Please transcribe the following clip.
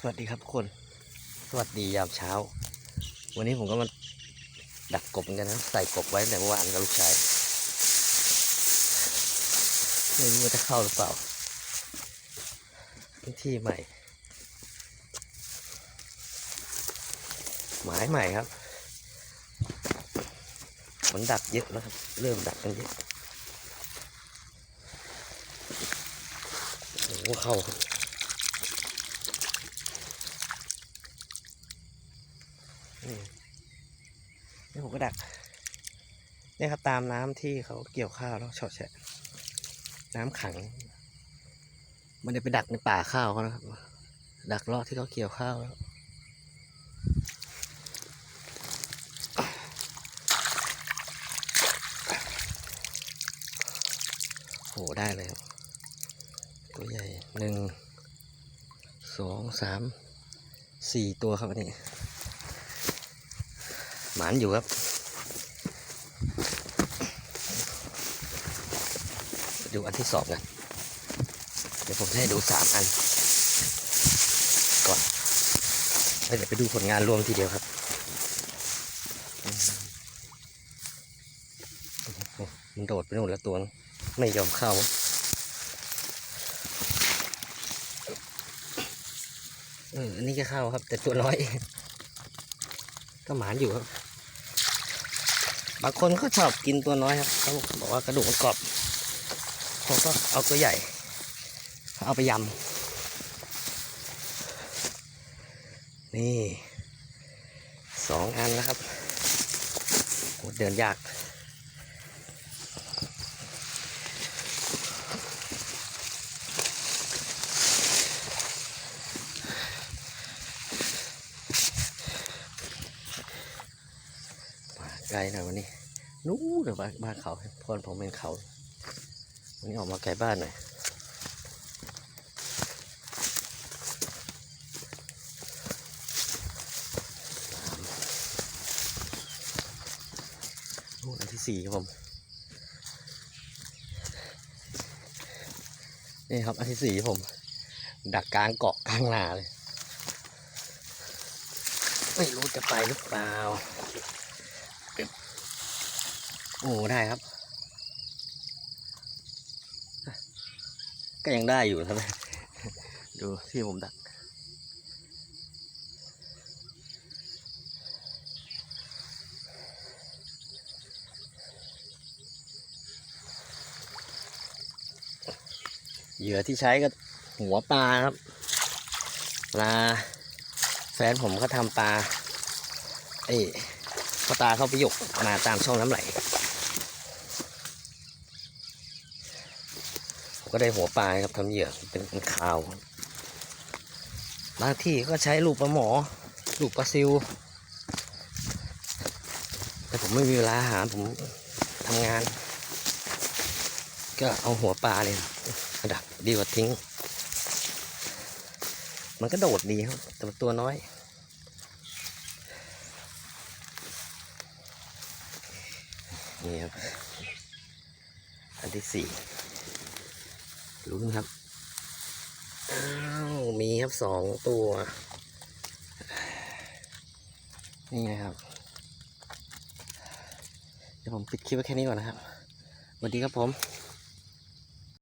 สวัสดีครับทุกคน สวัสดียามเช้า วันนี้ผมก็มาดักกบเหมือนกันนะครับ ใส่กบไว้แต่เมื่อวานกับลูกชาย ไม่รู้ว่าจะเข้าหรือเปล่าพื้นที่ใหม่ หมายใหม่ครับฝนดักเยอะแล้วครับ เริ่มดักกันเยอะโอ้เข้าครับ นี่ผมก็ดักเนี่ยครับตามน้ำที่เขาเกี่ยวข้าวแล้วเฉาะแฉะน้ำขัง มันจะไปดักในป่าข้าวเขานะครับ ดักเลาะที่เขาเกี่ยวข้าวแล้วโหได้เลยครับ ตัวใหญ่หนึ่งสองสามสี่ตัวครับอันนี้ หมานอยู่ครับ ดูอันที่สองกันเดี๋ยวผมจะให้ดูสามอัน ก่อนแล้วเดี๋ยวไปดูผลงานรวมทีเดียวครับมันโดดไปโน่นแล้วตัวไม่ยอมเข้าเอออันนี้ก็เข้าครับ แต่ตัวน้อย ก็หมานอยู่ครับ บางคนก็ชอบกินตัวน้อยครับเขาบอกว่ากระดูกมันกรอบเขาก็เอาตัวใหญ่ เอาไปยำนี่สองอันแล้วครับเดินยาก ไกลหน่อยวันนี้ นู้นเดี๋ยวบ้านบ้านเขาพอนผมเป็นเขา วันนี้ออกมาไกลบ้านหน่อยนู่นอันที่สี่ครับผม นี่ครับอันที่สี่ครับผม ดักกลางเกาะกลางนาเลย ไม่รู้จะไปหรือเปล่า โอ้ได้ครับ ก็ยังได้อยู่ครับ ดูที่ผมดัก เหยื่อที่ใช้ก็หัวปลาครับ ปลา แฟนผมเขาทำปลา เอ้ ยเขาตาเขาไปหยกมาตามช่องน้ำไหลก็ได้หัวปลาครับทำเหยื่อเป็นเป็นคาวบางที่ก็ใช้ลูกปลาหมอ ลูกปลาซิว แต่ผมไม่มีเวลาหาผมทำงาน ก็เอาหัวปลาเลยกระดักดีกว่าทิ้ง มันก็โดดดีครับแต่ตัวน้อย นี่ครับ อันที่สี่ลุ้นครับ อ้าว มีครับสองตัว นี่ไงครับ เดี๋ยวผมปิดคลิปไว้แค่นี้ก่อนนะครับสวัสดีครับผม